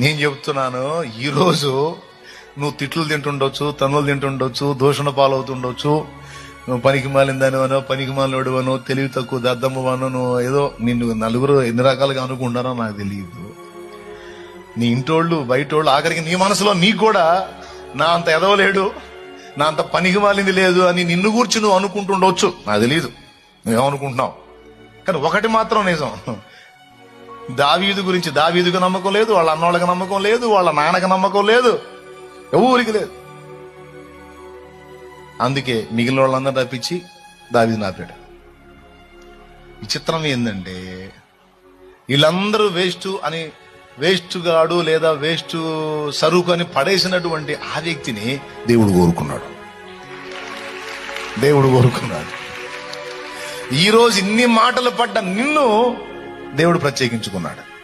నేను చెప్తున్నాను ఈరోజు నువ్వు తిట్లు తింటుండొచ్చు తనులు తింటుండొచ్చు దూషణ పాలవుతుండొచ్చు నువ్వు పనికి మాలిందానివనో పనికి మాలినోడువనో తెలివి తక్కువ దద్దమ్మవనో నువ్వు ఏదో నిన్ను నలుగురు ఎన్ని రకాలుగా అనుకుంటారో నాకు తెలియదు. నీ ఇంటోళ్ళు బయటోళ్ళు ఆఖరికి నీ మనసులో నీకు కూడా నా అంత ఎదవలేడు నా అంత పనికి మాలింది లేదు అని నిన్ను గూర్చి నువ్వు అనుకుంటుండొచ్చు. నాకు తెలియదు నువ్వేమనుకుంటున్నావు? కానీ ఒకటి మాత్రం నిజం. దావీదు గురించి దావీదుకు నమ్మకం లేదు వాళ్ళ అన్నోళ్ళకి నమ్మకం లేదు వాళ్ళ నాన్నకి నమ్మకం లేదు. ఎవరికి లేదు. అందుకే మిగిలిన వాళ్ళందరూ తప్పించి దావీదు నాపాడు విచిత్రం ఏంటంటే వీళ్ళందరూ వేస్ట్ అని వేస్ట్ గాడు లేదా వేస్ట్ సరుకు అని పడేసినటువంటి ఆ వ్యక్తిని దేవుడు కోరుకున్నాడు. దేవుడు కోరుకున్నాడు. ఈ రోజు ఇన్ని మాటలు పడ్డ నిన్ను దేవుడు ప్రత్యేకించుకున్నాడు.